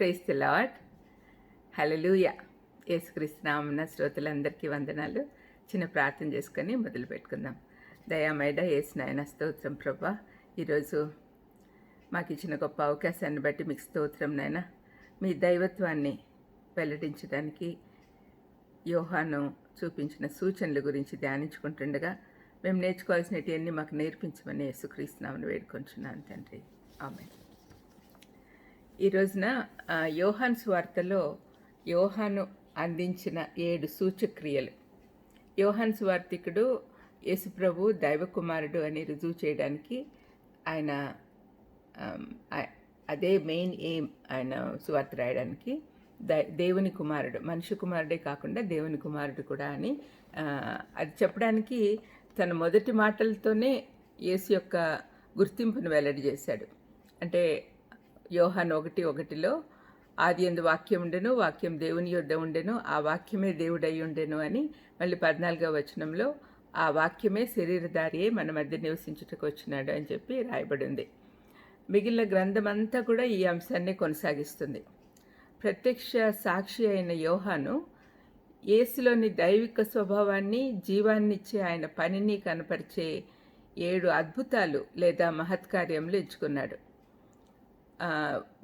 Price the lord hallelujah యేసుక్రీస్తునామన శ్రోతలందరికీ వందనాలు. చిన్న ప్రార్థన చేసుకొని మొదలు పెట్టుకుందాం. దయామైడ యేసు నాయన స్తోత్రం ప్రభా. ఈరోజు మాకు ఇచ్చిన గొప్ప అవకాశాన్ని బట్టి మీకు స్తోత్రం నాయన. మీ దైవత్వాన్ని వెల్లడించడానికి యోహాను చూపించిన సూచనల గురించి ధ్యానించుకుంటుండగా మేము నేర్చుకోవాల్సినవన్నీ మాకు నేర్పించమని యేసుక్రీస్తునామని వేడుకొంటున్నాను తండ్రి. ఆమె ఈ రోజున యోహాన్ స్వార్తలో యోహాను అందించిన ఏడు సూచక్రియలు. యోహాన్ స్వార్థికుడు యేసుప్రభు దైవకుమారుడు అని రుజువు చేయడానికి ఆయన అదే మెయిన్ ఎయిమ్ ఆయన సువార్త రాయడానికి దేవుని కుమారుడు మనిషి కుమారుడే కాకుండా దేవుని కుమారుడు కూడా అని అది చెప్పడానికి తన మొదటి మాటలతోనే యేసు యొక్క గుర్తింపును వెల్లడి చేశాడు. అంటే యోహాన్ ఒకటి ఒకటిలో ఆది ఎందు వాక్యం ఉండెను వాక్యం దేవుని యొద్ద ఉండెను ఆ వాక్యమే దేవుడై ఉండెను అని మళ్ళీ పద్నాలుగవ వచనంలో ఆ వాక్యమే శరీరధారియే మన మధ్య నివసించుటకు వచ్చినాడు అని చెప్పి రాయబడి ఉంది మిగిలిన గ్రంథం అంతా కూడా ఈ అంశాన్ని కొనసాగిస్తుంది. ప్రత్యక్ష సాక్షి అయిన యోహాను యేసులోని దైవిక స్వభావాన్ని జీవాన్నిచ్చే ఆయన పనిని కనపరిచే ఏడు అద్భుతాలు లేదా మహత్కార్యములు ఎంచుకున్నాడు.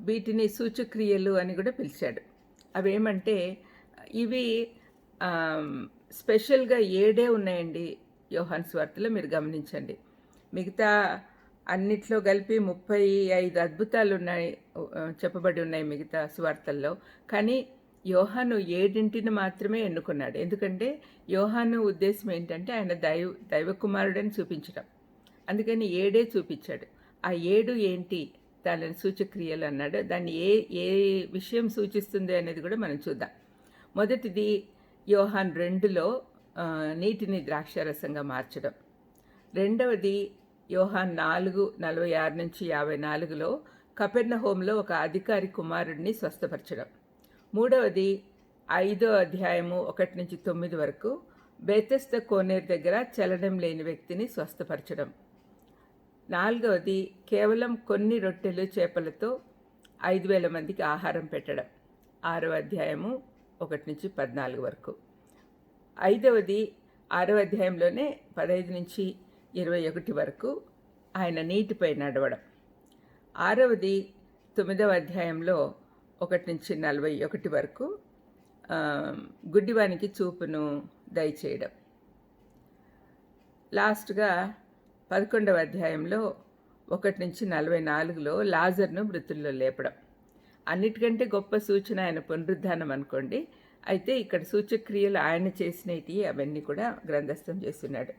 వీటిని సూచక్రియలు అని కూడా పిలిచాడు. అవేమంటే ఇవి స్పెషల్గా ఏడే ఉన్నాయండి యోహాన్ స్వార్తలో మీరు గమనించండి. మిగతా అన్నిట్లో కలిపి ముప్పై ఐదు అద్భుతాలు ఉన్నాయి చెప్పబడి ఉన్నాయి మిగతా స్వార్తల్లో. కానీ యోహాను ఏడింటిని మాత్రమే ఎన్నుకున్నాడు. ఎందుకంటే యోహాను ఉద్దేశం ఏంటంటే ఆయన దైవ దైవకుమారుడని చూపించడం. అందుకని ఏడే చూపించాడు. ఆ ఏడు ఏంటి? దాని సూచక్రియలు అన్నాడు. దాన్ని ఏ ఏ విషయం సూచిస్తుంది అనేది కూడా మనం చూద్దాం. మొదటిది యోహాన్ రెండులో నీటిని ద్రాక్షారసంగా మార్చడం. రెండవది యోహాన్ నాలుగు నలభై ఆరు నుంచి యాభై నాలుగులో కపెర్ణ హోంలో ఒక అధికారి కుమారుడిని స్వస్థపరచడం. మూడవది ఐదో అధ్యాయము ఒకటి నుంచి తొమ్మిది వరకు బేతస్త కోనేరు దగ్గర చలనం లేని వ్యక్తిని స్వస్థపరచడం. నాలుగవది కేవలం కొన్ని రొట్టెలు చేపలతో ఐదు వేల మందికి ఆహారం పెట్టడం. ఆరవ అధ్యాయము ఒకటి నుంచి పద్నాలుగు వరకు. ఐదవది ఆరవ అధ్యాయంలోనే పదహైదు నుంచి ఇరవై ఒకటి వరకు ఆయన నీటిపై నడవడం. ఆరవది తొమ్మిదవ అధ్యాయంలో ఒకటి నుంచి నలభై ఒకటి వరకు గుడ్డివానికి చూపును దయచేయడం. లాస్ట్గా పదకొండవ అధ్యాయంలో ఒకటి నుంచి నలభై నాలుగులో లాజర్ను మృతుల్లో లేపడం. అన్నిటికంటే గొప్ప సూచన ఆయన పునరుద్ధానం అనుకోండి. అయితే ఇక్కడ సూచక్రియలు ఆయన చేసినవి అవన్నీ కూడా గ్రంథస్థం చేస్తున్నాడు.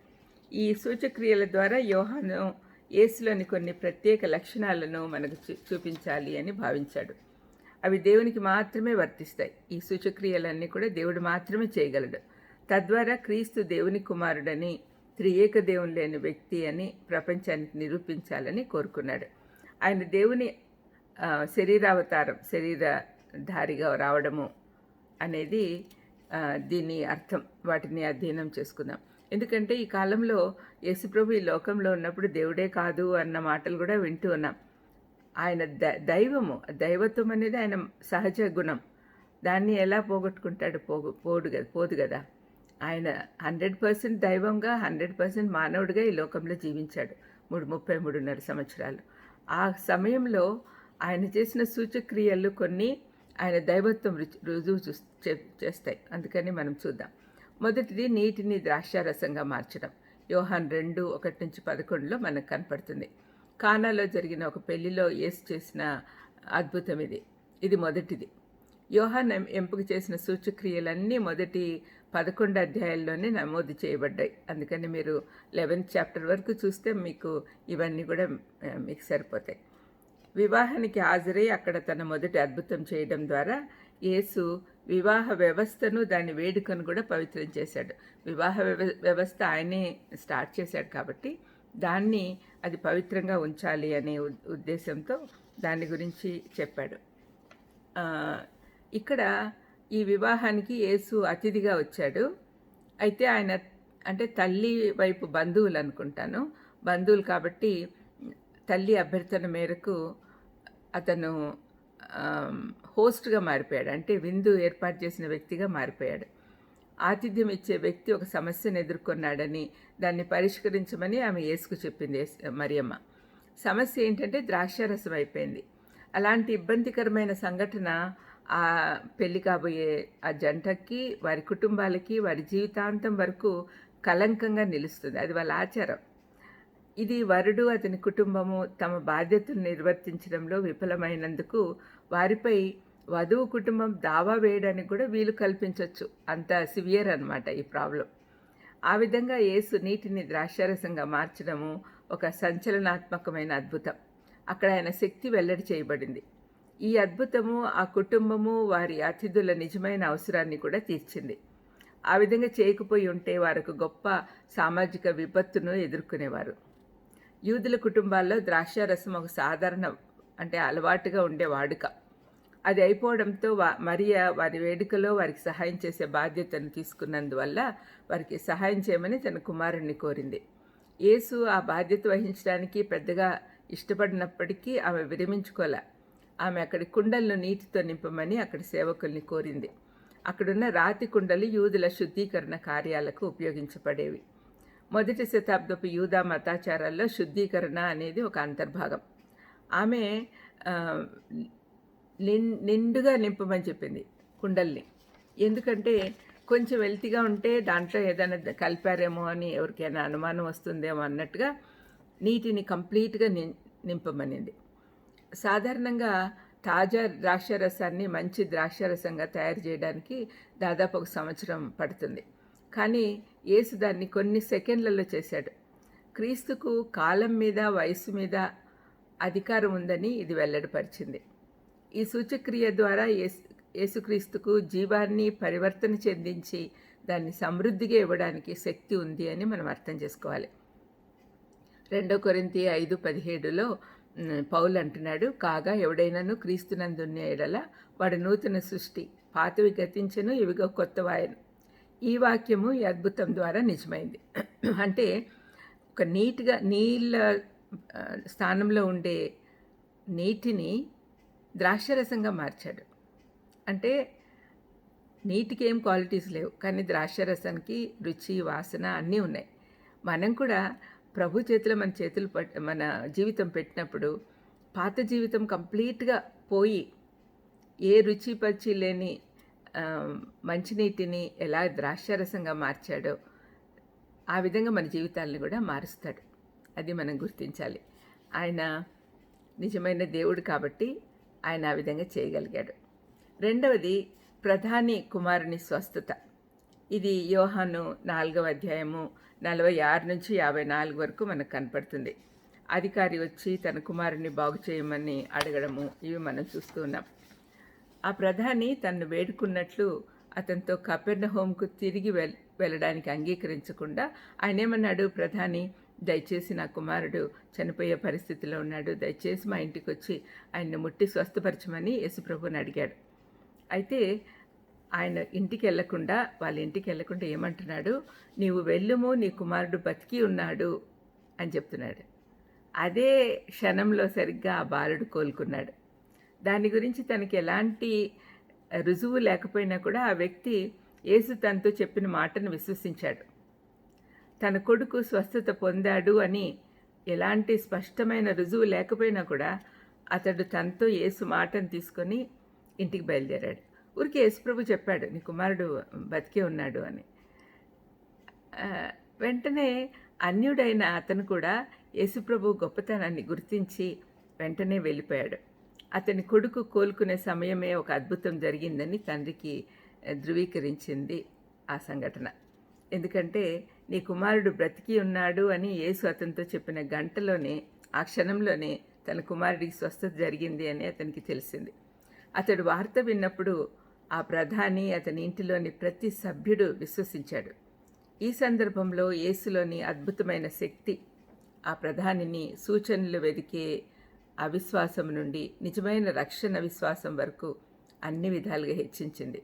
ఈ సూచక్రియల ద్వారా యోహాను యేసులోని కొన్ని ప్రత్యేక లక్షణాలను మనకు చూ- చూపించాలి అని భావించాడు. అవి దేవునికి మాత్రమే వర్తిస్తాయి. ఈ సూచక్రియలన్నీ కూడా దేవుడు మాత్రమే చేయగలడు. తద్వారా క్రీస్తు దేవుని కుమారుడని త్రియేక దేవుని లేని వ్యక్తి అని ప్రపంచానికి నిరూపించాలని కోరుకున్నాడు. ఆయన దేవుని శరీరావతారం శరీరధారిగా రావడము అనేది దీని అర్థం. వాటిని అధ్యయనం చేసుకుందాం. ఎందుకంటే ఈ కాలంలో యేసుప్రభు ఈ లోకంలో ఉన్నప్పుడు దేవుడే కాదు అన్న మాటలు కూడా వింటూ ఉన్నాం. ఆయన ద దైవము దైవత్వం అనేది ఆయన సహజ గుణం. దాన్ని ఎలా పోగొట్టుకుంటాడు? పోగు పోడు కదా పోదు కదా. ఆయన హండ్రెడ్ పర్సెంట్ దైవంగా హండ్రెడ్ పర్సెంట్ మానవుడిగా ఈ లోకంలో జీవించాడు మూడు ముప్పై మూడున్నర సంవత్సరాలు. ఆ సమయంలో ఆయన చేసిన సూచక్రియలు కొన్ని ఆయన దైవత్వం రుజువు చూ చే- చేస్తాయి. అందుకని మనం చూద్దాం. మొదటిది నీటిని ద్రాక్షారసంగా మార్చడం. యోహాన్ రెండు ఒకటి నుంచి పదకొండులో మనకు కనపడుతుంది. కానాలో జరిగిన ఒక పెళ్ళిలో ఏసు చేసిన అద్భుతం ఇది. ఇది మొదటిది. యోహాన్ ఎంపిక చేసిన సూచక్రియలన్నీ మొదటి పదకొండు అధ్యాయాల్లోనే నమోదు చేయబడ్డాయి. అందుకని మీరు లెవెన్త్ చాప్టర్ వరకు చూస్తే మీకు ఇవన్నీ కూడా మీకు సరిపోతాయి. వివాహానికి హాజరై అక్కడ తన మొదటి అద్భుతం చేయడం ద్వారా యేసు వివాహ వ్యవస్థను దాని వేడుకను కూడా పవిత్రం చేశాడు. వివాహ వ్యవ వ్యవస్థ ఆయనే స్టార్ట్ చేశాడు కాబట్టి దాన్ని అది పవిత్రంగా ఉంచాలి అనే ఉద్దేశంతో దాని గురించి చెప్పాడు. ఇక్కడ ఈ వివాహానికి యేసు అతిథిగా వచ్చాడు. అయితే ఆయన అంటే తల్లి వైపు బంధువులు అనుకుంటాను. బంధువులు కాబట్టి తల్లి అభ్యర్థన మేరకు అతను హోస్ట్గా మారిపోయాడు. అంటే విందు ఏర్పాటు చేసిన వ్యక్తిగా మారిపోయాడు. ఆతిథ్యం ఇచ్చే వ్యక్తి ఒక సమస్యను ఎదుర్కొన్నాడని దాన్ని పరిష్కరించమని ఆమె యేసుకు చెప్పింది మరియమ్మ. సమస్య ఏంటంటే ద్రాక్షారసం అయిపోయింది. అలాంటి ఇబ్బందికరమైన సంఘటన ఆ పెళ్ళి కాబోయే ఆ జంటకి వారి కుటుంబాలకి వారి జీవితాంతం వరకు కలంకంగా నిలుస్తుంది. అది వాళ్ళ ఆచారం. ఇది వరుడు అతని కుటుంబము తమ బాధ్యతలు నిర్వర్తించడంలో విఫలమైనందుకు వారిపై వధువు కుటుంబం దావా వేయడానికి కూడా వీలు కల్పించవచ్చు అంత సివియర్ అనమాట ఈ ప్రాబ్లం. ఆ విధంగా యేసు నీటిని ద్రాక్షారసంగా మార్చడము ఒక సంచలనాత్మకమైన అద్భుతం. అక్కడ ఆయన శక్తి వెల్లడి చేయబడింది. ఈ అద్భుతము ఆ కుటుంబము వారి అతిథుల నిజమైన అవసరాన్ని కూడా తీర్చింది. ఆ విధంగా చేయకపోయి ఉంటే వారికి గొప్ప సామాజిక విపత్తును ఎదుర్కొనేవారు. యూదుల కుటుంబాల్లో ద్రాక్షారసం ఒక సాధారణ అంటే అలవాటుగా ఉండే వాడుక. అది అయిపోవడంతో వా మరియా వారి వేడుకలో వారికి సహాయం చేసే బాధ్యతను తీసుకున్నందువల్ల వారికి సహాయం చేయమని తన కుమారుణ్ణి కోరింది. యేసు ఆ బాధ్యత వహించడానికి పెద్దగా ఇష్టపడినప్పటికీ ఆమె విరమించుకోలే. ఆమె అక్కడి కుండలను నీటితో నింపమని అక్కడి సేవకుల్ని కోరింది. అక్కడున్న రాతి కుండలు యూదుల శుద్ధీకరణ కార్యాలకు ఉపయోగించబడేవి. మొదటి శతాబ్దపు యూదా మతాచారాల్లో శుద్ధీకరణ అనేది ఒక అంతర్భాగం. ఆమె నిన్ నిండుగా నింపమని చెప్పింది కుండల్ని. ఎందుకంటే కొంచెం వెల్తిగా ఉంటే దాంట్లో ఏదైనా కలిపారేమో అని ఎవరికైనా అనుమానం వస్తుందేమో అన్నట్టుగా నీటిని కంప్లీట్గా నిం నింపమనింది. సాధారణంగా తాజా ద్రాక్షరసాన్ని మంచి ద్రాక్షరసంగా తయారు చేయడానికి దాదాపు ఒక సంవత్సరం పడుతుంది. కానీ యేసు దాన్ని కొన్ని సెకండ్లలో చేశాడు. క్రీస్తుకు కాలం మీద వయసు మీద అధికారం ఉందని ఇది వెల్లడిపరిచింది. ఈ సూచక్రియ ద్వారా యేసుక్రీస్తుకు జీవాన్ని పరివర్తన చెందించి దాన్ని సమృద్ధిగా ఇవ్వడానికి శక్తి ఉంది అని మనం అర్థం చేసుకోవాలి. రెండో కొరింతి ఐదు పదిహేడులో పౌలు అంటున్నాడు కాగా ఎవడైనాను క్రీస్తునందున్న ఎడల వాడు నూతన సృష్టి పాతవి గతించను ఇవిగో కొత్తవాయను. ఈ వాక్యము ఈ అద్భుతం ద్వారా నిజమైంది. అంటే ఒక నీట్గా నీళ్ళ స్థానంలో ఉండే నీటిని ద్రాక్షరసంగా మార్చాడు. అంటే నీటికి ఏం క్వాలిటీస్ లేవు కానీ ద్రాక్షరసానికి రుచి వాసన అన్నీ ఉన్నాయి. మనం కూడా ప్రభు చేతిలో మన చేతులు పట్ మన జీవితం పెట్టినప్పుడు పాత జీవితం కంప్లీట్గా పోయి ఏ రుచి పచ్చి లేని మంచినీటిని ఎలా ద్రాక్షరసంగా మార్చాడో ఆ విధంగా మన జీవితాలను కూడా మారుస్తాడు. అది మనం గుర్తించాలి. ఆయన నిజమైన దేవుడు కాబట్టి ఆయన ఆ విధంగా చేయగలిగాడు. రెండవది ప్రధాని కుమారుని స్వస్థత. ఇది యోహాను నాలుగవ అధ్యాయము నలభై ఆరు నుంచి యాభై నాలుగు వరకు మనకు కనపడుతుంది. అధికారి వచ్చి తన కుమారుని బాగు చేయమని అడగడము ఇవి మనం చూస్తూ ఉన్నాం. ఆ ప్రధాని తన్ను వేడుకున్నట్లు అతనితో కపెర్ణ హోమ్కు తిరిగి వెల్ వెళ్ళడానికి అంగీకరించకుండా ఆయన ఏమన్నాడు ప్రధాని దయచేసి నా కుమారుడు చనిపోయే పరిస్థితిలో ఉన్నాడు. దయచేసి మా ఇంటికి వచ్చి ఆయన్ని ముట్టి స్వస్థపరచమని యేసుప్రభుని అడిగాడు. అయితే ఆయన ఇంటికి వెళ్ళకుండా వాళ్ళ ఇంటికి వెళ్ళకుండా ఏమంటున్నాడు నీవు వెళ్ళుము నీ కుమారుడు బతికి ఉన్నాడు అని చెప్తున్నాడు. అదే క్షణంలో సరిగ్గా ఆ బాలుడు కోలుకున్నాడు. దాని గురించి తనకి ఎలాంటి రుజువు లేకపోయినా కూడా ఆ వ్యక్తి యేసు తనతో చెప్పిన మాటను విశ్వసించాడు. తన కొడుకు స్వస్థత పొందాడు అని ఎలాంటి స్పష్టమైన రుజువు లేకపోయినా కూడా అతడు తనతో యేసు మాటను తీసుకొని ఇంటికి బయలుదేరాడు. ఊరికే యశుప్రభు చెప్పాడు నీ కుమారుడు బతికే ఉన్నాడు అని. వెంటనే అన్యుడైన అతను కూడా యేసుప్రభు గొప్పతనాన్ని గుర్తించి వెంటనే వెళ్ళిపోయాడు. అతని కొడుకు కోలుకునే సమయమే ఒక అద్భుతం జరిగిందని తండ్రికి ధృవీకరించింది ఆ సంఘటన. ఎందుకంటే నీ కుమారుడు బ్రతికి ఉన్నాడు అని యేసు అతనితో చెప్పిన గంటలోనే ఆ క్షణంలోనే తన కుమారుడికి స్వస్థత జరిగింది అని అతనికి తెలిసింది. అతడు వార్త విన్నప్పుడు ఆ ప్రధాని అతని ఇంటిలోని ప్రతి సభ్యుడు విశ్వసించాడు. ఈ సందర్భంలో యేసులోని అద్భుతమైన శక్తి ఆ ప్రధానిని సూచనలు వెదికే అవిశ్వాసం నుండి నిజమైన రక్షణ విశ్వాసం వరకు అన్ని విధాలుగా హెచ్చించింది.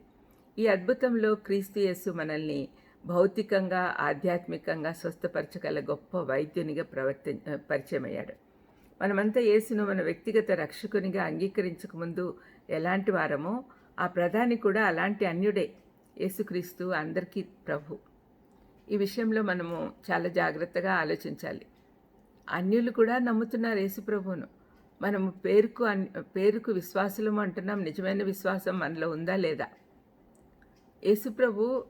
ఈ అద్భుతంలో క్రీస్తు యేసు మనల్ని భౌతికంగా ఆధ్యాత్మికంగా స్వస్థపరచగల గొప్ప వైద్యునిగా ప్రవర్తి పరిచయమయ్యాడు. మనమంతా యేసును మన వ్యక్తిగత రక్షకునిగా అంగీకరించకముందు ఎలాంటి వారమో ఆ ప్రధాని కూడా అలాంటి అన్యుడే యేసుక్రీస్తు అందరికీ ప్రభు. ఈ విషయంలో మనము చాలా జాగ్రత్తగా ఆలోచించాలి. అన్యులు కూడా నమ్ముతున్నారు యేసుప్రభువును. మనము పేరుకు అన్ పేరుకు విశ్వాసులం అంటున్నాం. నిజమైన విశ్వాసం మనలో ఉందా లేదా? యేసుప్రభు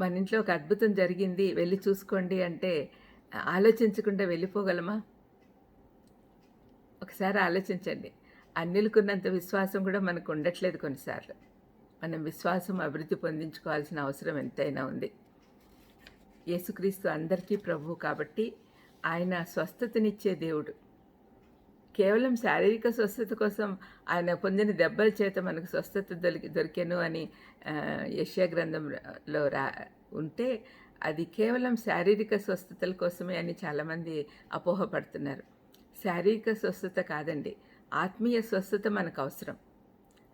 మన ఇంట్లో ఒక అద్భుతం జరిగింది. వెళ్ళి చూసుకోండి అంటే ఆలోచించకుండా వెళ్ళిపోగలమా? ఒకసారి ఆలోచించండి. అన్నిలకున్నంత విశ్వాసం కూడా మనకు ఉండట్లేదు కొన్నిసార్లు. మనం విశ్వాసం అభివృద్ధి పొందించుకోవాల్సిన అవసరం ఎంతైనా ఉంది. యేసుక్రీస్తు అందరికీ ప్రభువు కాబట్టి ఆయన స్వస్థతనిచ్చే దేవుడు. కేవలం శారీరక స్వస్థత కోసం ఆయన పొందిన దెబ్బల చేత మనకు స్వస్థత దొరికి దొరికెను అని యష్యా గ్రంథంలో రా ఉంటే అది కేవలం శారీరక స్వస్థతల కోసమే అని చాలామంది అపోహపడుతున్నారు. శారీరక స్వస్థత కాదండి ఆత్మీయ స్వస్థత మనకు అవసరం.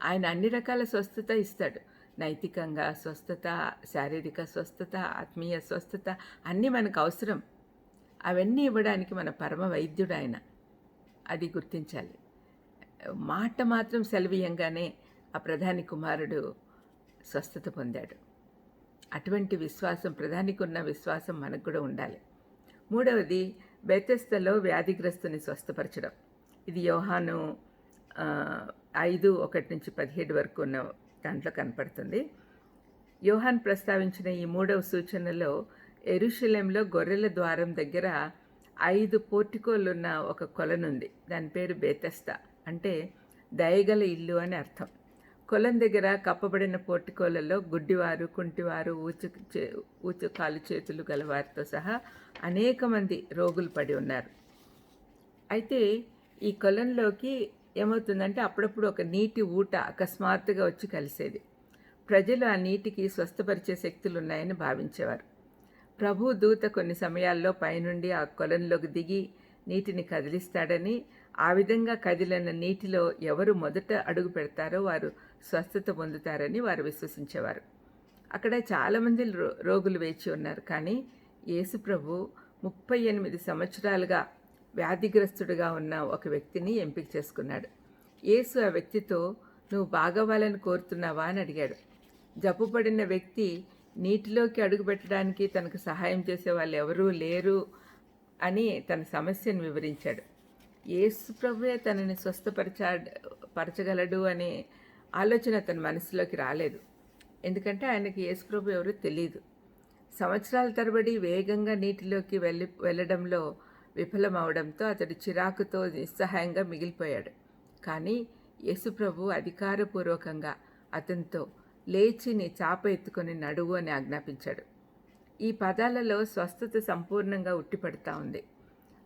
ఆయన అన్ని రకాల స్వస్థత ఇస్తాడు. నైతికంగా స్వస్థత శారీరక స్వస్థత ఆత్మీయ స్వస్థత అన్నీ మనకు అవసరం. అవన్నీ ఇవ్వడానికి మన పరమ వైద్యుడు ఆయన. అది గుర్తించాలి. మాట మాత్రం సెలవీయంగానే ఆ ప్రధాని కుమారుడు స్వస్థత పొందాడు. అటువంటి విశ్వాసం ప్రధానికి ఉన్న విశ్వాసం మనకు కూడా ఉండాలి. మూడవది బెతెస్తలో వ్యాధిగ్రస్తుని స్వస్థపరచడం. ఇది యోహాను ఐదు ఒకటి నుంచి పదిహేడు వరకు ఉన్న దాంట్లో కనపడుతుంది. యోహాన్ ప్రస్తావించిన ఈ మూడవ సూచనలో ఎరుషలేంలో గొర్రెల ద్వారం దగ్గర ఐదు పోర్టికోలున్న ఒక కొలనుంది. దాని పేరు బేతస్తా. అంటే దయగల ఇల్లు అని అర్థం. కొలం దగ్గర కప్పబడిన పోర్టికోలలో గుడ్డివారు కుంటివారు ఊచు చే- ఊచు కాలు చేతులు గలవారితో సహా అనేక మంది రోగులు పడి ఉన్నారు. అయితే ఈ కొలంలోకి ఏమవుతుందంటే అప్పుడప్పుడు ఒక నీటి ఊట అకస్మాత్తుగా వచ్చి కలిసేది. ప్రజలు ఆ నీటికి స్వస్థపరిచే శక్తులు ఉన్నాయని భావించేవారు. ప్రభు దూత కొన్ని సమయాల్లో పైనుండి ఆ కొలంలోకి దిగి నీటిని కదిలిస్తాడని ఆ విధంగా కదిలిన నీటిలో ఎవరు మొదట అడుగు పెడతారో వారు స్వస్థత పొందుతారని వారు విశ్వసించేవారు. అక్కడ చాలామంది రో రోగులు వేచి ఉన్నారు. కానీ యేసు ప్రభు ముప్పై ఎనిమిది సంవత్సరాలుగా వ్యాధిగ్రస్తుడిగా ఉన్న ఒక వ్యక్తిని ఎంపిక చేసుకున్నాడు. యేసు ఆ వ్యక్తితో నువ్వు బాగవ్వాలని కోరుతున్నావా? అని అడిగాడు. జబ్బుపడిన వ్యక్తి నీటిలోకి అడుగుపెట్టడానికి తనకు సహాయం చేసే వాళ్ళు ఎవరూ లేరు అని తన సమస్యను వివరించాడు. యేసు ప్రభువే తనని స్వస్థపరచా పరచగలడు అనే ఆలోచన తన మనసులోకి రాలేదు. ఎందుకంటే ఆయనకి యేసు ప్రభు ఎవరో తెలియదు సంవత్సరాల తరబడి వేగంగా నీటిలోకి వెళ్ళి వెళ్ళడంలో విఫలమవడంతో అతడు చిరాకుతో నిస్సహాయంగా మిగిలిపోయాడు. కానీ యేసుప్రభు అధికారపూర్వకంగా అతనితో లేచి నీ చాప ఎత్తుకొని నడువు అని ఆజ్ఞాపించాడు. ఈ పదాలలో స్వస్థత సంపూర్ణంగా ఉట్టిపడుతూ ఉంది.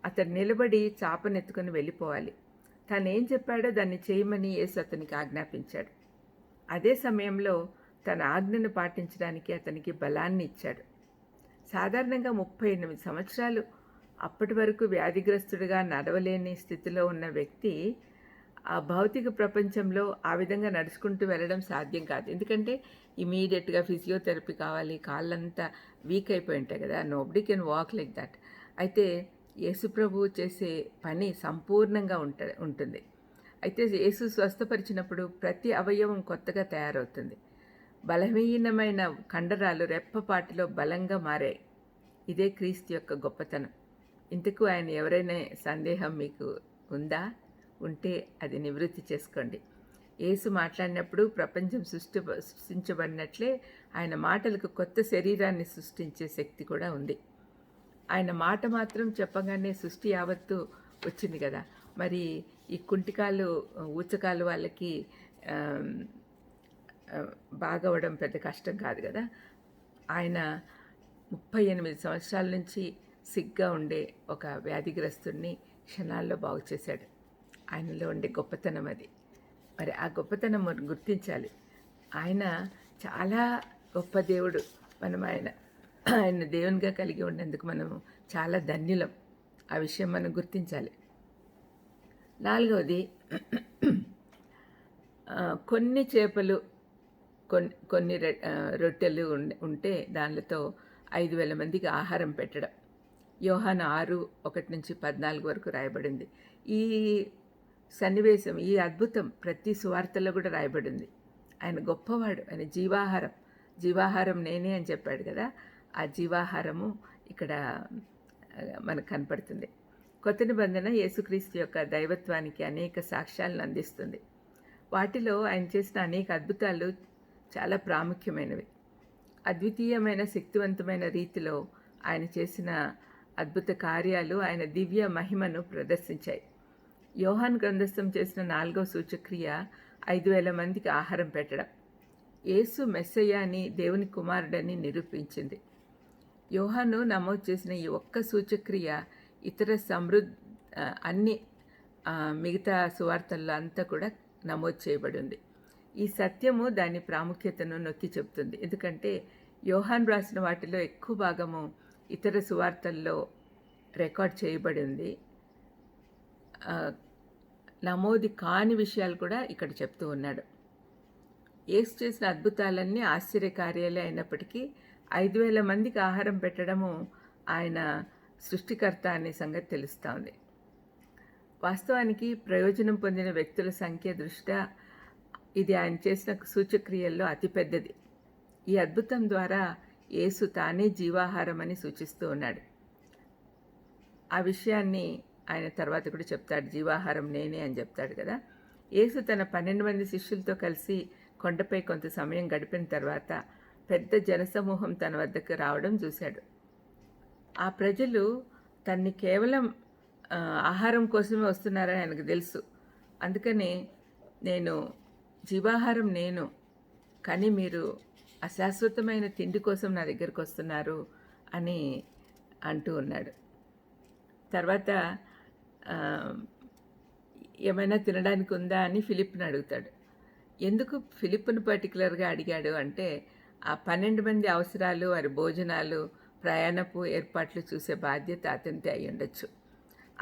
అతడు నిలబడి చాపనెత్తుకొని వెళ్ళిపోవాలి. తాను ఏం చెప్పాడో దాన్ని చేయమని యేసు అతనికి ఆజ్ఞాపించాడు. అదే సమయంలో తన ఆజ్ఞను పాటించడానికి అతనికి బలాన్ని ఇచ్చాడు సాధారణంగా ముప్పై ఎనిమిది సంవత్సరాలు అప్పటి వరకు వ్యాధిగ్రస్తుడిగా నడవలేని స్థితిలో ఉన్న వ్యక్తి ఆ భౌతిక ప్రపంచంలో ఆ విధంగా నడుచుకుంటూ వెళ్ళడం సాధ్యం కాదు. ఎందుకంటే ఇమీడియట్గా ఫిజియోథెరపీ కావాలి కాళ్ళంతా వీక్ అయిపోయి ఉంటాయి కదా nobody can walk like that. అయితే యేసుప్రభు చేసే పని సంపూర్ణంగా ఉంట ఉంటుంది. అయితే యేసు స్వస్థపరిచినప్పుడు ప్రతి అవయవం కొత్తగా తయారవుతుంది. బలహీనమైన కండరాలు రెప్పపాటిలో బలంగా మారాయి. ఇదే క్రీస్తు యొక్క గొప్పతనం. ఇంతకు ఆయన ఎవరైనా సందేహం మీకు ఉందా? ఉంటే అది నివృత్తి చేసుకోండి. యేసు మాట్లాడినప్పుడు ప్రపంచం సృష్టి సృష్టించబడినట్లే ఆయన మాటలకు కొత్త శరీరాన్ని సృష్టించే శక్తి కూడా ఉంది. ఆయన మాట మాత్రం చెప్పగానే సృష్టి యావత్తు వచ్చింది కదా. మరి ఈ కుంటికాలు ఊచకాలు వాళ్ళకి బాగవడం పెద్ద కష్టం కాదు కదా. ఆయన ముప్పై ఎనిమిది సంవత్సరాల నుంచి సిగ్గా ఉండే ఒక వ్యాధిగ్రస్తుడిని క్షణాల్లో బాగు చేశాడు. ఆయనలో ఉండే గొప్పతనం అది. మరి ఆ గొప్పతనం మనం గుర్తించాలి. ఆయన చాలా గొప్ప దేవుడు. మనం ఆయన ఆయన దేవునిగా కలిగి ఉన్నందుకు మనము చాలా ధన్యులం. ఆ విషయం మనం గుర్తించాలి. నాలుగవది కొన్ని చేపలు కొన్ని కొన్ని రె- రొట్టెలు ఉంటే దానితో ఐదు వేల మందికి ఆహారం పెట్టడం. యోహాన్ ఆరు ఒకటి నుంచి పద్నాలుగు వరకు రాయబడింది. ఈ సన్నివేశం ఈ అద్భుతం ప్రతి సువార్తలో కూడా రాయబడింది. ఆయన గొప్పవాడు ఆయన జీవాహారం. జీవాహారం నేనే అని చెప్పాడు కదా ఆ జీవాహారము ఇక్కడ మనకు కనపడుతుంది. కొత్త నిబంధన యేసుక్రీస్తు యొక్క దైవత్వానికి అనేక సాక్ష్యాలను అందిస్తుంది. వాటిలో ఆయన చేసిన అనేక అద్భుతాలు చాలా ప్రాముఖ్యమైనవి. అద్వితీయమైన శక్తివంతమైన రీతిలో ఆయన చేసిన అద్భుత కార్యాలు ఆయన దివ్య మహిమను ప్రదర్శించాయి. యోహాన్ గ్రంథస్థం చేసిన నాలుగో సూచక్రియ ఐదు వేల మందికి ఆహారం పెట్టడం. యేసు మెస్సయ్య అని దేవుని కుమారుడని నిరూపించింది. యోహాను నమోదు చేసిన ఈ ఒక్క సూచక్రియ ఇతర సమృద్ధ అన్ని మిగతా సువార్తల్లో అంతా కూడా నమోదు చేయబడింది. ఈ సత్యము దాని ప్రాముఖ్యతను నొక్కి చెబుతుంది ఎందుకంటే యోహాన్ రాసిన వాటిలో ఎక్కువ భాగము ఇతర సువార్తల్లో రికార్డ్ చేయబడి ఉంది కాని విషయాలు కూడా ఇక్కడ చెప్తూ ఉన్నాడు. ఏసు చేసిన అద్భుతాలన్నీ ఆశ్చర్యకార్యాలే అయినప్పటికీ ఐదు వేల మందికి ఆహారం పెట్టడము ఆయన సృష్టికర్త అనే సంగతి తెలుస్తోంది. వాస్తవానికి ప్రయోజనం పొందిన వ్యక్తుల సంఖ్య దృష్ట్యా ఇది ఆయన చేసిన సూచక్రియల్లో అతిపెద్దది. ఈ అద్భుతం ద్వారా యేసు తానే జీవాహారం అని సూచిస్తూ ఉన్నాడు. ఆ విషయాన్ని ఆయన తర్వాత కూడా చెప్తాడు జీవాహారం నేనే అని చెప్తాడు కదా. యేసు తన పన్నెండు మంది శిష్యులతో కలిసి కొండపై కొంత సమయం గడిపిన తర్వాత పెద్ద జనసమూహం తన వద్దకు రావడం చూశాడు. ఆ ప్రజలు తన్ని కేవలం ఆహారం కోసమే వస్తున్నారని ఆయనకు తెలుసు. అందుకని నేను జీవాహారం నేను కానీ మీరు అశాశ్వతమైన తిండి కోసం నా దగ్గరకు వస్తున్నారు అని అంటూ ఉన్నాడు. తర్వాత ఏమైనా తినడానికి ఉందా అని ఫిలిప్ని అడుగుతాడు. ఎందుకు ఫిలిప్ను పర్టికులర్గా అడిగాడు అంటే ఆ పన్నెండు మంది అవసరాలు వారి భోజనాలు ప్రయాణపు ఏర్పాట్లు చూసే బాధ్యత అతనితే అయి ఉండొచ్చు.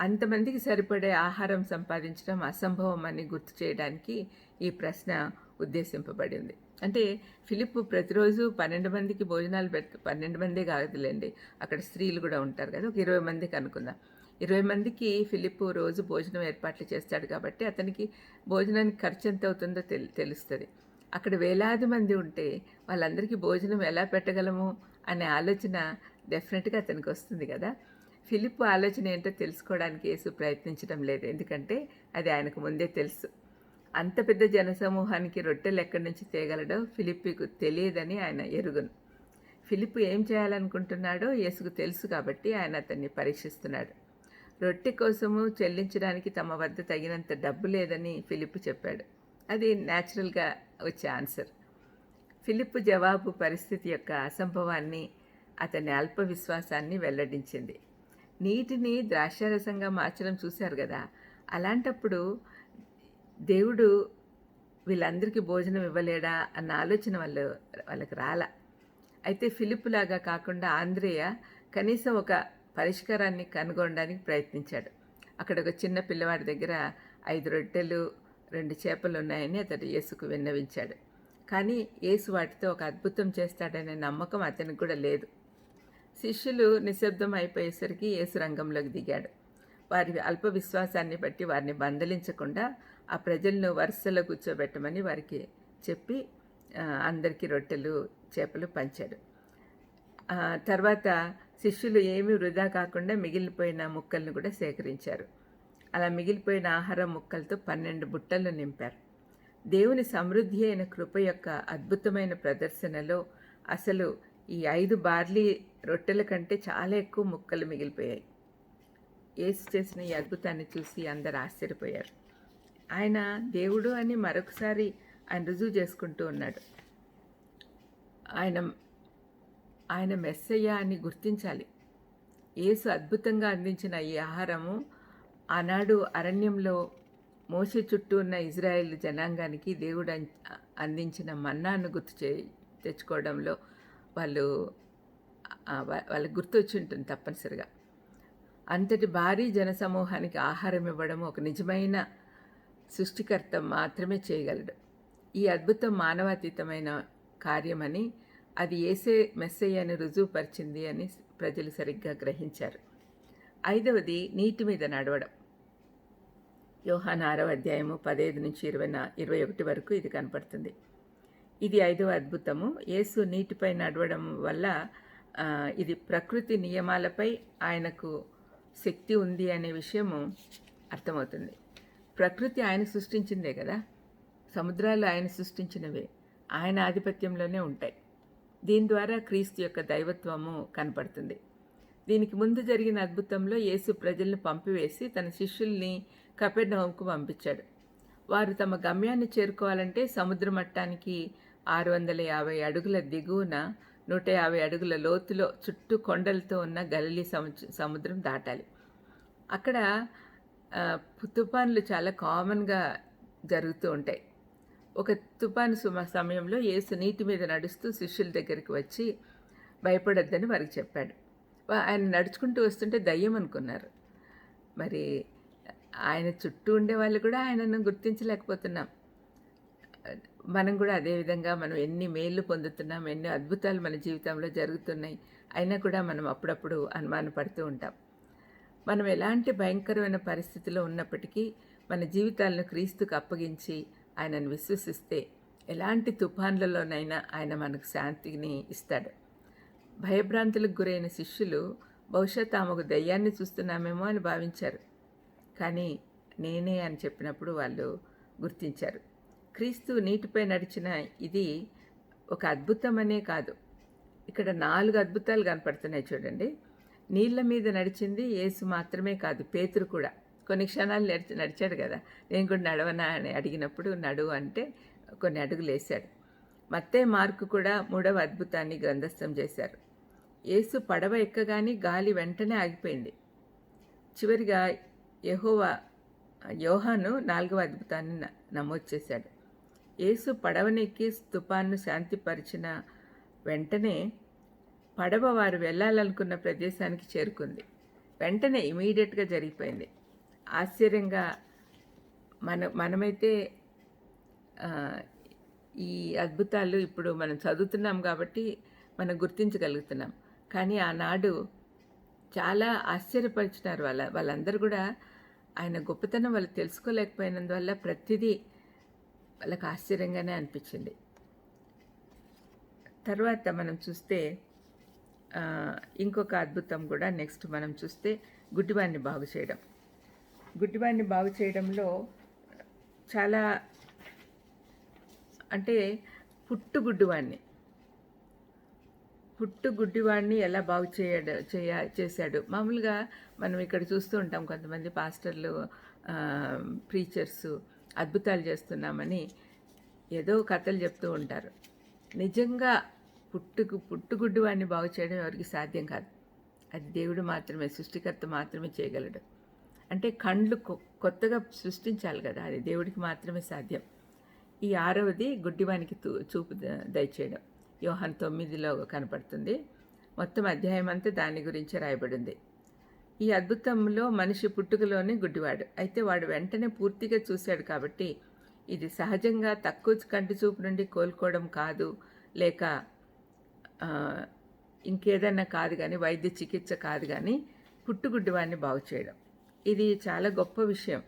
అంతమందికి సరిపడే ఆహారం సంపాదించడం అసంభవం అని గుర్తు చేయడానికి ఈ ప్రశ్న ఉద్దేశింపబడింది. అంటే ఫిలిప్ ప్రతిరోజు పన్నెండు మందికి భోజనాలు పెడతా పన్నెండు మందే కాదులేండి. అక్కడ స్త్రీలు కూడా ఉంటారు కదా ఒక ఇరవై మందికి అనుకుందాం. ఇరవై మందికి ఫిలిప్ రోజు భోజనం ఏర్పాట్లు చేస్తాడు కాబట్టి అతనికి భోజనానికి ఖర్చు ఎంత అవుతుందో తెలు తెలుస్తుంది. అక్కడ వేలాది మంది ఉంటే వాళ్ళందరికీ భోజనం ఎలా పెట్టగలము అనే ఆలోచన డెఫినెట్గా అతనికి వస్తుంది కదా. ఫిలిప్ ఆలోచన ఏంటో తెలుసుకోవడానికి యేసు ప్రయత్నించడం లేదు. ఎందుకంటే అది ఆయనకు ముందే తెలుసు. అంత పెద్ద జనసమూహానికి రొట్టెలు ఎక్కడి నుంచి తేగలడో ఫిలిప్పికు తెలియదని ఆయన ఎరుగును. ఫిలిప్ ఏం చేయాలనుకుంటున్నాడో యేసుకు తెలుసు కాబట్టి ఆయన అతన్ని పరీక్షిస్తున్నాడు. రొట్టె కోసము చెల్లించడానికి తమ వద్ద తగినంత డబ్బు లేదని ఫిలిప్ చెప్పాడు. అది న్యాచురల్గా వచ్చే ఆన్సర్ ఫిలిప్ జవాబు పరిస్థితి యొక్క అసంభవాన్ని అతని అల్ప విశ్వాసాన్ని వెల్లడించింది. నీటిని ద్రాక్షారసంగా మార్చడం చూశారు కదా. అలాంటప్పుడు దేవుడు వీళ్ళందరికీ భోజనం ఇవ్వలేడా అన్న ఆలోచన వాళ్ళు వాళ్ళకి రాల. అయితే ఫిలిప్ లాగా కాకుండా ఆంధ్రేయ కనీసం ఒక పరిష్కారాన్ని కనుగొనడానికి ప్రయత్నించాడు. అక్కడ ఒక చిన్న పిల్లవాడి దగ్గర ఐదు రొట్టెలు రెండు చేపలు ఉన్నాయని అతడు యేసుకు విన్నవించాడు. కానీ యేసు వాటితో ఒక అద్భుతం చేస్తాడనే నమ్మకం అతనికి కూడా లేదు. శిష్యులు నిశ్శబ్దం అయిపోయేసరికి యేసు రంగంలోకి దిగాడు. వారి అల్ప విశ్వాసాన్ని బట్టి వారిని బంధలించకుండా ఆ ప్రజలను వరుసలో కూర్చోబెట్టమని వారికి చెప్పి అందరికీ రొట్టెలు చేపలు పంచాడు తర్వాత శిష్యులు ఏమీ వృధా కాకుండా మిగిలిపోయిన ముక్కలను కూడా సేకరించారు. అలా మిగిలిపోయిన ఆహారం ముక్కలతో పన్నెండు బుట్టలు నింపారు. దేవుని సమృద్ధి అయిన కృప యొక్క అద్భుతమైన ప్రదర్శనలో అసలు ఈ ఐదు బార్లీ రొట్టెల కంటే చాలా ఎక్కువ ముక్కలు మిగిలిపోయాయి. ఏసు చేసిన ఈ అద్భుతాన్ని చూసి అందరు ఆశ్చర్యపోయారు. ఆయన దేవుడు అని మరొకసారి ఆయన రుజువు చేసుకుంటూ ఉన్నాడు. ఆయన ఆయన మెస్సయ్య అని గుర్తించాలి. యేసు అద్భుతంగా అందించిన ఈ ఆహారము ఆనాడు అరణ్యంలో మోసే చుట్టూ ఉన్న ఇజ్రాయెల్ జనాంగానికి దేవుడు అందించిన మన్నాను గుర్తు చే తెచ్చుకోవడంలో వాళ్ళు వాళ్ళకి గుర్తొచ్చి ఉంటుంది తప్పనిసరిగా. అంతటి భారీ జనసమూహానికి ఆహారం ఇవ్వడం ఒక నిజమైన సృష్టికర్త మాత్రమే చేయగలడు. ఈ అద్భుతం మానవాతీతమైన కార్యమని అది ఏసే మెస్సయ్య అని రుజువుపరిచింది అని ప్రజలు సరిగ్గా గ్రహించారు. ఐదవది నీటి మీద నడవడం. యోహాన్ ఆరవ అధ్యాయము పదహైదు నుంచి ఇరవై ఇరవై ఒకటి వరకు ఇది కనపడుతుంది. ఇది ఐదవ అద్భుతము. యేసు నీటిపై నడవడం వల్ల ఇది ప్రకృతి నియమాలపై ఆయనకు శక్తి ఉంది అనే విషయము అర్థమవుతుంది. ప్రకృతి ఆయన సృష్టించిందే కదా. సముద్రాలు ఆయన సృష్టించినవే. ఆయన ఆధిపత్యంలోనే ఉంటాయి. దీని ద్వారా క్రీస్తు యొక్క దైవత్వము కనపడుతుంది. దీనికి ముందు జరిగిన అద్భుతంలో యేసు ప్రజలను పంపివేసి తన శిష్యుల్ని కపెర్నహోంకు పంపించాడు. వారు తమ గమ్యాన్ని చేరుకోవాలంటే సముద్ర మట్టానికి ఆరు వందల యాభై అడుగుల దిగువన నూట యాభై అడుగుల లోతులో చుట్టూ కొండలతో ఉన్న గలిలీ సముద్రం దాటాలి. అక్కడ తుఫాన్లు చాలా కామన్గా జరుగుతూ ఉంటాయి. ఒక తుఫాను సుమ సమయంలో యేసు నీటి మీద నడుస్తూ శిష్యుల దగ్గరికి వచ్చి భయపడొద్దని వారికి చెప్పాడు. ఆయన నడుచుకుంటూ వస్తుంటే దయ్యం అనుకున్నారు. మరి ఆయన చుట్టూ ఉండే వాళ్ళు కూడా ఆయనను గుర్తించలేకపోతున్నాం. మనం కూడా అదే విధంగా మనం ఎన్ని మేళ్ళు పొందుతున్నాం ఎన్ని అద్భుతాలు మన జీవితంలో జరుగుతున్నాయి అయినా కూడా మనం అప్పుడప్పుడు అనుమానపడుతూ ఉంటాం. మనం ఎలాంటి భయంకరమైన పరిస్థితిలో ఉన్నప్పటికీ మన జీవితాలను క్రీస్తుకు అప్పగించి ఆయనను విశ్వసిస్తే ఎలాంటి తుఫాన్లలోనైనా ఆయన మనకు శాంతిని ఇస్తాడు. భయభ్రాంతులకు గురైన శిష్యులు బహుశా తాము దయ్యాన్ని చూస్తున్నామేమో అని భావించారు. కానీ నేనే అని చెప్పినప్పుడు వాళ్ళు గుర్తించారు. క్రీస్తు నీటిపై నడిచిన ఇది ఒక అద్భుతమనే కాదు. ఇక్కడ నాలుగు అద్భుతాలు కనపడుతున్నాయి చూడండి. నీళ్ళ మీద నడిచింది యేసు మాత్రమే కాదు పేతురు కూడా. కొన్ని క్షణాలు నడిచి నడిచాడు కదా. నేను కూడా నడవనా అని అడిగినప్పుడు నడువు అంటే కొన్ని అడుగులు వేశాడు. మత్తే మార్కు కూడా మూడవ అద్భుతాన్ని గ్రంథస్థం చేశారు. యేసు పడవ ఎక్కగానే గాలి వెంటనే ఆగిపోయింది. చివరిగా యహోవ యోహాను నాలుగవ అద్భుతాన్ని న- నమోదు చేశాడు. యేసు పడవనెక్కి తుపాన్ను శాంతిపరిచిన వెంటనే పడవ వారు వెళ్ళాలనుకున్న ప్రదేశానికి చేరుకుంది. వెంటనే ఇమీడియట్గా జరిగిపోయింది. ఆశ్చర్యంగా మన మనమైతే ఈ అద్భుతాలు ఇప్పుడు మనం చదువుతున్నాం కాబట్టి మనం గుర్తించగలుగుతున్నాం. కానీ ఆనాడు చాలా ఆశ్చర్యపరిచినారు వాళ్ళ వాళ్ళందరూ కూడా ఆయన గొప్పతనం వాళ్ళు తెలుసుకోలేకపోయినందువల్ల ప్రతిదీ వాళ్ళకి ఆశ్చర్యంగానే అనిపించింది. తర్వాత మనం చూస్తే ఇంకొక అద్భుతం కూడా నెక్స్ట్ మనం చూస్తే గుడ్డివాడిని బాగు చేయడం. గుడ్డివాడిని బాగు చేయడంలో చాలా అంటే పుట్టు గుడ్డివాడిని పుట్టు గుడ్డివాడిని ఎలా బాగు చేయడ చేయ చేశాడు? మామూలుగా మనం ఇక్కడ చూస్తూ ఉంటాం కొంతమంది పాస్టర్లు ప్రీచర్స్ అద్భుతాలు చేస్తున్నామని ఏదో కథలు చెప్తూ ఉంటారు. నిజంగా పుట్టుకు పుట్టుగుడ్డివాడిని బాగు చేయడం ఎవరికి సాధ్యం కాదు. అది దేవుడు మాత్రమే సృష్టికర్త మాత్రమే చేయగలడు. అంటే కండ్లు కొ- కొత్తగా సృష్టించాలి కదా అది దేవుడికి మాత్రమే సాధ్యం. ఈ ఆరవది గుడ్డివానికి తూ చూపు దయచేయడం. యోహన్ తొమ్మిదిలో కనపడుతుంది. మొత్తం అధ్యాయం అంతా దాని గురించి రాయబడింది. ఈ అద్భుతంలో మనిషి పుట్టుకలోనే గుడ్డివాడు. అయితే వాడు వెంటనే పూర్తిగా చూశాడు కాబట్టి ఇది సహజంగా తక్కువ కంటి చూపు నుండి కోలుకోవడం కాదు లేక ఇంకేదైనా ఇంకేదన్నా కాదు కానీ వైద్య చికిత్స కాదు కానీ పుట్టుగుడ్డివాడిని బాగు చేయడం. ఇది చాలా గొప్ప విషయం.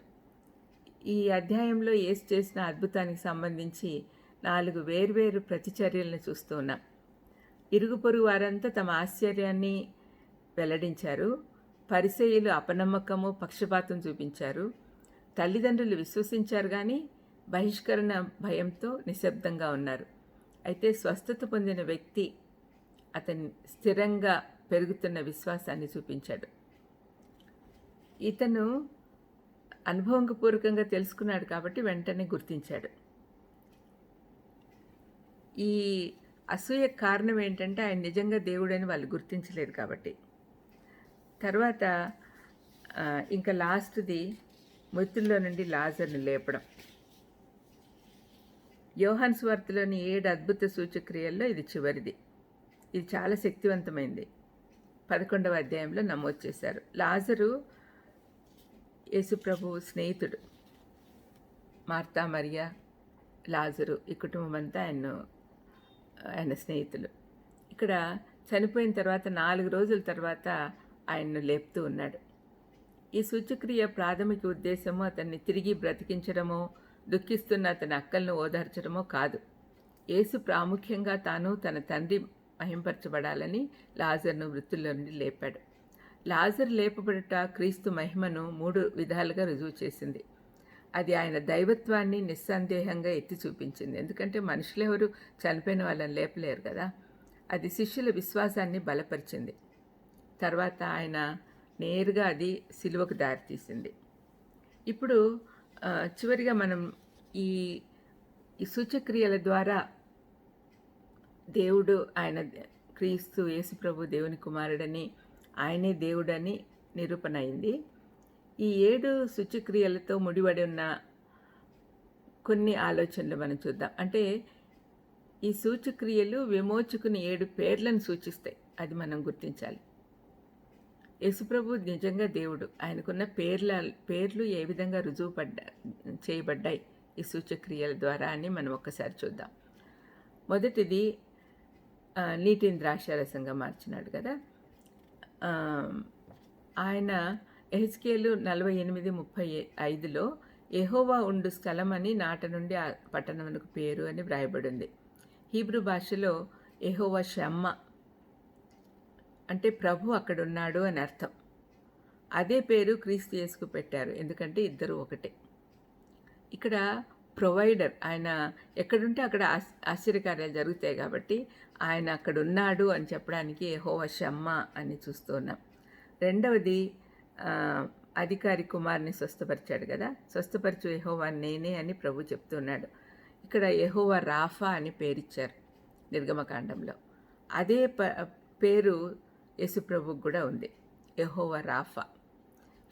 ఈ అధ్యాయంలో ఏసు చేసిన అద్భుతానికి సంబంధించి నాలుగు వేర్వేరు ప్రతిచర్యలను చూస్తూ ఉన్నాం. ఇరుగు పొరుగు వారంతా తమ ఆశ్చర్యాన్ని వెల్లడించారు. పరిసయులు అపనమ్మకము పక్షపాతం చూపించారు. తల్లిదండ్రులు విశ్వసించారు కానీ బహిష్కరణ భయంతో నిశ్శబ్దంగా ఉన్నారు. అయితే స్వస్థత పొందిన వ్యక్తి అతని స్థిరంగా పెరుగుతున్న విశ్వాసాన్ని చూపించాడు. ఇతను అనుభవపూర్వకంగా తెలుసుకున్నాడు కాబట్టి వెంటనే గుర్తించాడు. ఈ అసూయ కారణం ఏంటంటే ఆయన నిజంగా దేవుడని వాళ్ళు గుర్తించలేదు కాబట్టి. తర్వాత ఇంకా లాస్ట్ది మృతుల్లో నుండి లాజర్ను లేపడం. యోహాన్స్ వర్త్లోని ఏడు అద్భుత సూచక్రియల్లో ఇది చివరిది. ఇది చాలా శక్తివంతమైంది. పదకొండవ అధ్యాయంలో నమోదు చేశారు. లాజరు యేసుప్రభు స్నేహితుడు. మార్తా మరియా లాజరు ఈ కుటుంబం అంతా ఆయన ఆయన స్నేహితులు. ఇక్కడ చనిపోయిన తర్వాత నాలుగు రోజుల తర్వాత ఆయన్ను లేపుతూ ఉన్నాడు. ఈ సూచక్రియ ప్రాథమిక ఉద్దేశము అతన్ని తిరిగి బ్రతికించడమో దుఃఖిస్తున్న అతని అక్కలను ఓదార్చడమో కాదు. యేసు ప్రాముఖ్యంగా తాను తన తండ్రి మహింపరచబడాలని లాజర్ను వృత్తుల్లో నుండి లేపాడు. లాజర్ లేపబడుట క్రీస్తు మహిమను మూడు విధాలుగా రుజువు చేసింది. అది ఆయన దైవత్వాన్ని నిస్సందేహంగా ఎత్తి చూపించింది. ఎందుకంటే మనుషులు ఎవరు? చనిపోయిన వాళ్ళని లేపలేరు కదా. అది శిష్యుల విశ్వాసాన్ని బలపరిచింది. తర్వాత ఆయన నేరుగా అది సిలువకు దారితీసింది ఇప్పుడు చివరిగా మనం ఈ ఈ సూచక్రియల ద్వారా దేవుడు ఆయన క్రీస్తు యేసుప్రభు దేవుని కుమారుడని ఆయనే దేవుడని నిరూపణ అయింది. ఈ ఏడు శుచిక్రియలతో ముడిపడి ఉన్న కొన్ని ఆలోచనలు మనం చూద్దాం. అంటే ఈ సూచక్రియలు విమోచకుని ఏడు పేర్లను సూచిస్తాయి. అది మనం గుర్తించాలి. యేసుప్రభు నిజంగా దేవుడు. ఆయనకున్న పేర్ల పేర్లు ఏ విధంగా రుజువు పడ్డా చేయబడ్డాయి? ఈ సూచక్రియల ద్వారా అని మనం ఒక్కసారి చూద్దాం. మొదటిది నీటిని ద్రాక్షారసంగా మార్చినాడు కదా. ఆయన ఎహెచ్కేలు నలభై ఎనిమిది ముప్పై ఐదులో ఎహోవా ఉండు స్థలం అని నాట నుండి ఆ పట్టణమునకు పేరు అని వ్రాయబడింది. హీబ్రూ భాషలో ఎహోవా షమ్మ అంటే ప్రభు అక్కడ ఉన్నాడు అని అర్థం. అదే పేరు క్రీస్తు యేసుకు పెట్టారు ఎందుకంటే ఇద్దరు ఒకటే. ఇక్కడ ప్రొవైడర్. ఆయన ఎక్కడుంటే అక్కడ ఆశ్- ఆశ్చర్యకార్యాలు జరుగుతాయి కాబట్టి ఆయన అక్కడ ఉన్నాడు అని చెప్పడానికి హోవ షమ్మ అని చూస్తున్నాం రెండవది అధికారి కుమార్ని స్వస్థపరిచాడు కదా. స్వస్థపరచు యహోవా నేనే అని ప్రభు చెప్తున్నాడు ఇక్కడ యెహోవా రాఫా అని పేరిచ్చారు నిర్గమకాండంలో. అదే ప పేరు యేసుప్రభుకు కూడా ఉంది. యెహోవా రాఫా.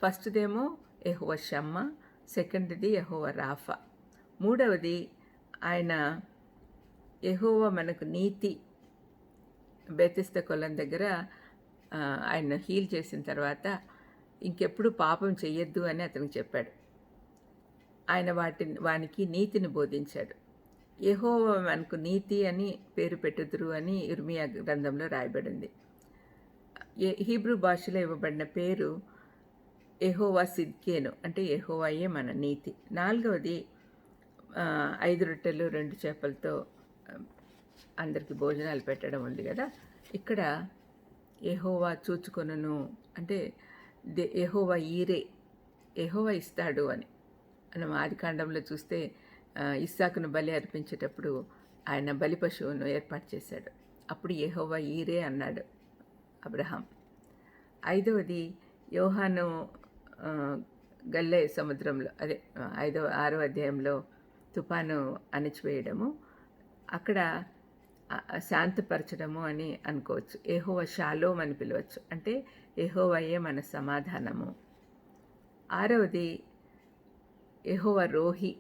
ఫస్ట్దేమో యెహోవా షమ్మ సెకండ్ది యెహోవా రాఫా. మూడవది ఆయన ఎహోవ మనకు నీతి బెతిస్త కొలం దగ్గర ఆయన హీల్ చేసిన తర్వాత ఇంకెప్పుడు పాపం చెయ్యొద్దు అని అతనికి చెప్పాడు. ఆయన వాటిని వానికి నీతిని బోధించాడు. యెహోవా మనకు నీతి అని పేరు పెట్టుదురు అని ఇర్మియా గ్రంథంలో రాయబడింది. హీబ్రూ భాషలో ఇవ్వబడిన పేరు ఎహోవా సిద్కేను అంటే ఎహోవాయే మన నీతి. నాలుగవది ఐదు రొట్టెలు రెండు చేపలతో అందరికీ భోజనాలు పెట్టడం ఉంది కదా. ఇక్కడ ఎహోవా చూచుకొనును అంటే దే ఎహోవా ఈరే ఎహోవా ఇస్తాడు అని. మనం ఆదికాండంలో చూస్తే ఇస్సాకును బలి అర్పించేటప్పుడు ఆయన బలి పశువును ఏర్పాటు చేశాడు. అప్పుడు ఎహోవా ఈరే అన్నాడు అబ్రహాం. ఐదవది యోహాను గల్లే సముద్రంలో అదే ఐదవ ఆరో అధ్యాయంలో తుఫాను అణిచివేయడము. అక్కడ శాంతపరచడము అని అనుకోవచ్చు. ఏహోవ షాలోం అని పిలవచ్చు. అంటే ఏహోవయ్యే మన సమాధానము. ఆరవది ఏహోవ రోహి.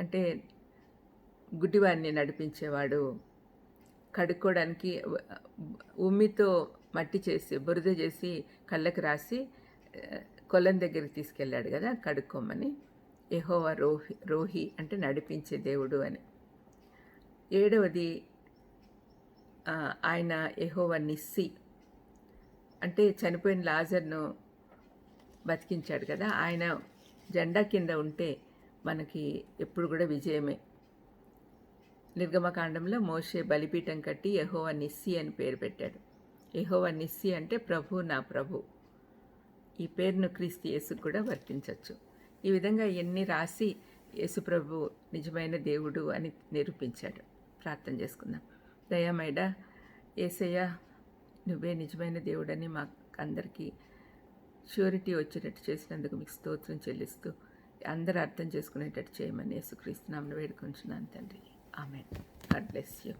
అంటే గుడ్డివారిని నడిపించేవాడు. కడుక్కోవడానికి ఉమ్మితో మట్టి చేసి బురద చేసి కళ్ళకి రాసి కొలం దగ్గరికి తీసుకెళ్ళాడు కదా కడుక్కోమని. యహోవా రోహి రోహి అంటే నడిపించే దేవుడు అని. ఏడవది ఆయన యహోవా నిస్సి. అంటే చనిపోయిన లాజర్ను బతికించాడు కదా ఆయన జెండా కింద ఉంటే మనకి ఎప్పుడు కూడా విజయమే. నిర్గమకాండంలో మోషే బలిపీఠం కట్టి యహోవా నిస్సి అని పేరు పెట్టాడు. యహోవా నిస్సి అంటే ప్రభు నా ప్రభు. ఈ పేరును క్రీస్తు యేసుకు కూడా వర్తించవచ్చు ఈ విధంగా ఎన్ని రాసి యేసుప్రభు నిజమైన దేవుడు అని నిరూపించాడు. ప్రార్థన చేసుకుందాం. దయామైడ ఏసయ్య నువ్వే నిజమైన దేవుడని మాకు అందరికీ ష్యూరిటీ వచ్చేటట్టు చేసినందుకు మీకు స్తోత్రం చెల్లిస్తూ అందరూ అర్థం చేసుకునేటట్టు చేయమని యేసుక్రీస్తు నామను వేడుకుంటున్నాను తండ్రి. ఆమె గాడ్ బ్లెస్ యూ.